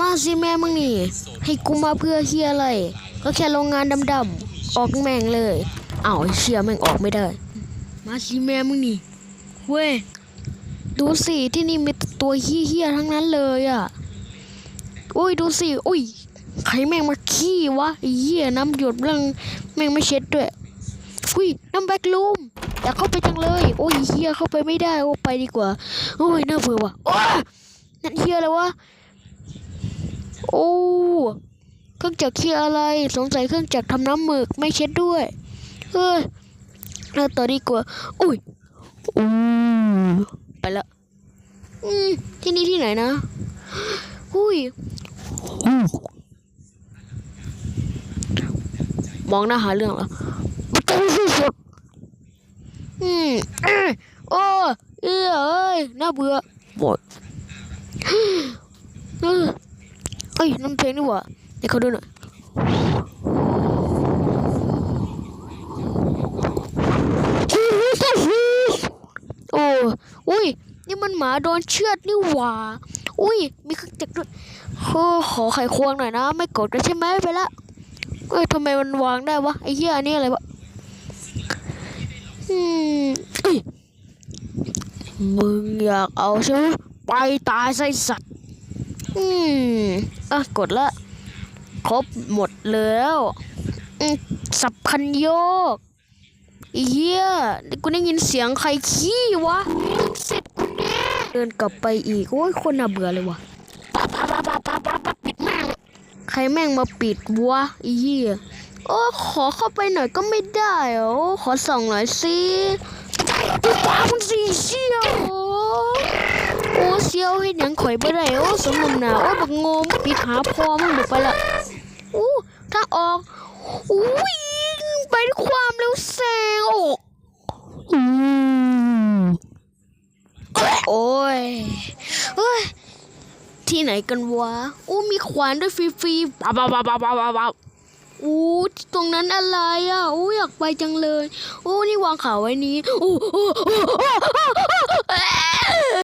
มาสิแม่มึงนี่ ให้กูมาเพื่อเฮียอะไร ก็แค่โรงงานดำๆ ออกแม่งเลยอ้าวไอ้เชียแม่งออกไม่ได้ มาสิแม่มึงนี่ เว้ย ดูสิที่นี่มีแต่ตัวเฮี้ยๆทั้งนั้นเลยอะ อุ้ยดูสิ อุ้ย ใครแม่งมาขี้วะไอ้เหี้ยน้ำหยดเรื่องแม่งไม่เช็ดด้วย อุ้ยน้ำแบ็กลูมอยากเข้าไปจังเลย โอ้ยเฮียเข้าไปไม่ได้ โอ้ไปดีกว่า โอ้ยน่าเบื่อว่ะโอ้ยนั่นเฮียอะไรวะ โอ้เครื่องจักรเฮียอะไร สงสัยเครื่องจักรทำน้ำหมึกไม่เช็ดด้วยเฮ้ยน่าต่อดีกว่า อุ้ยอู้ไปละอืมที่นี่ที่ไหนนะอุ้ยมองหน้าหาเรื่องเหรอมันจะที่สุดอืมเอ้ยโอ้เอ้ยเอ้ยน่าเบื่อบ่อ เอ้ยน้ำเพลงนี่หว่าเดี๋ยวเขาดูหน่อยโอ้อุ้ย นี่มันหมาโดนเชือดนี่หว่า อุ้ย มีเครื่องจักรด้วยโอ้ขอไขควงหน่อยนะ ไม่กดกันใช่ไหมไปละเอ้ยทำไมมันวางได้วะ ไอ้เหี้ยอันนี้อะไรวะ อืมเอ้ยมึงอยากเอาใช่ไหมไปตายไส้สัตว์ อืมอะกดละ ครบหมดแล้วสับคันโยกไอ้เหี้ยกูได้ยินเสียงใครขี้วะเสร็จกูแน่เดินกลับไปอีก โอ้ยคนน่าเบื่อเลยวะปิดแม่งใครแม่งมาปิดวะเหี้ยโอ้ขอเข้าไปหน่อยก็ไม่ได้เหรอขอส่องหน่อยสิดูปากมันสิเชี่ยวโอ้ โอ้เชี่ยวให้หยังข่อยบ่ได้โอ้สมมุนน่ะโอ้บักงมปิดหาพอมึงเดี๋ยวไปละอู้ถ้าออกอู้ยไปด้วยความเร็วแซงโอ้อืมโอ้ยเฮ้ยที่ไหนกันวะอู้มีขวานด้วยฟรีๆบ้าบ้าบ้าบ้าบ้าบ้าบ้าอู้ตรงนั้นอะไรอะอู้อยากไปจังเลยอู้นี่วางขาไว้นี้อู้อู้